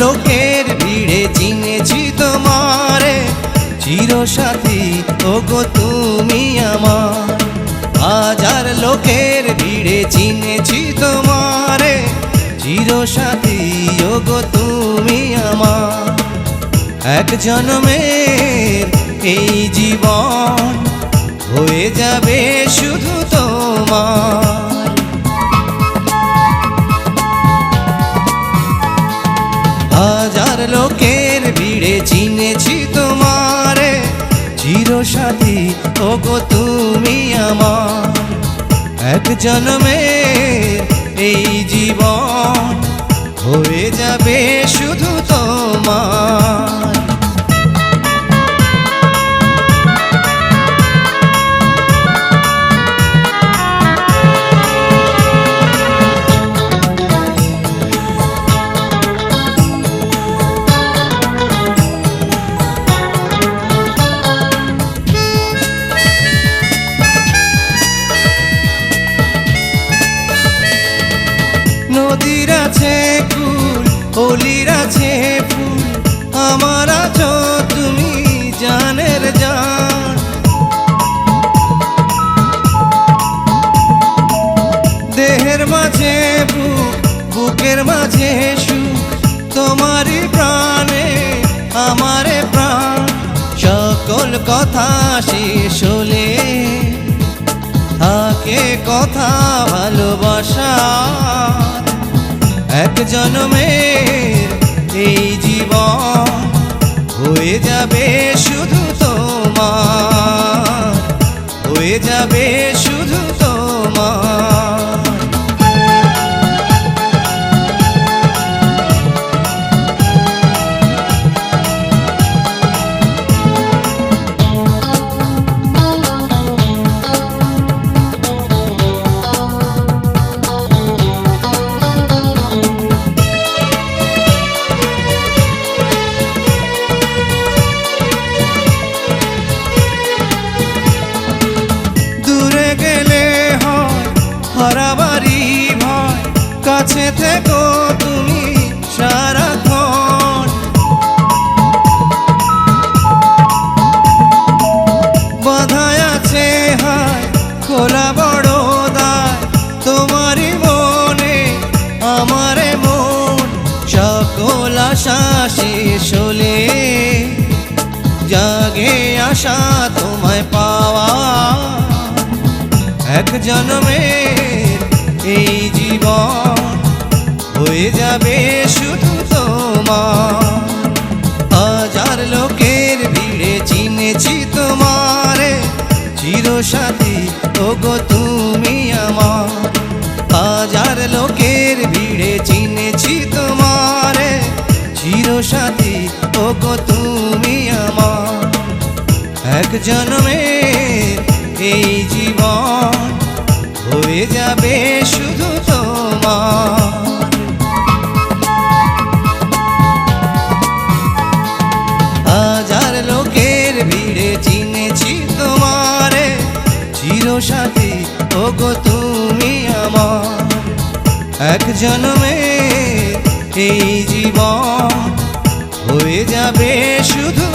লোকের ভিড়ে চিনেছি তোমারে। চিরসাথী, ওগো তুমি আমার। হাজার লোকের ভিড়ে চিনেছি তোমারে। চিরসাথী, ওগো তুমি আমার। এক জন্মের এই জীবন হয়ে যাবে গো তুমি আমার এক জন্মের এই জীবন হয়ে যাবে শুধু আছে কুল অলির আছে ফুল। আমার আছো তুমি জানের জান। দেহের মাঝে বুক, বুকের মাঝে সুখ। তোমারই প্রাণে আমারে প্রাণ। সকল কথা শেষ হলে থাকে কথা ভালোবাসা। এক জন্মের এই জীবন হয়ে যাবে। কাছে থেকো তুমি সারাক্ষণ বাধায় আছে হায়, খোলা বড় দায়। তোমারই মনে, আমারে মন। সকল আশা শেষ হলে জাগে আশা তোমায় পাওয়া। এক জন্মের এই জীবন। হয়ে যাবে শুধু তোমার। হাজার লোকের ভিড়ে চিনেছি তোমারে। চিরসাথী ও গো তুমি আমার। হাজার লোকের ভিড়ে চিনেছি তোমারে। চিরসাথী ও গো তুমি আমার। এক জন্মে এই জীবন হয়ে যাবে শুধু চিরসাথী ও গো তুমি আমার এক জন্মে এই জীবন হয়ে যাবে শুধু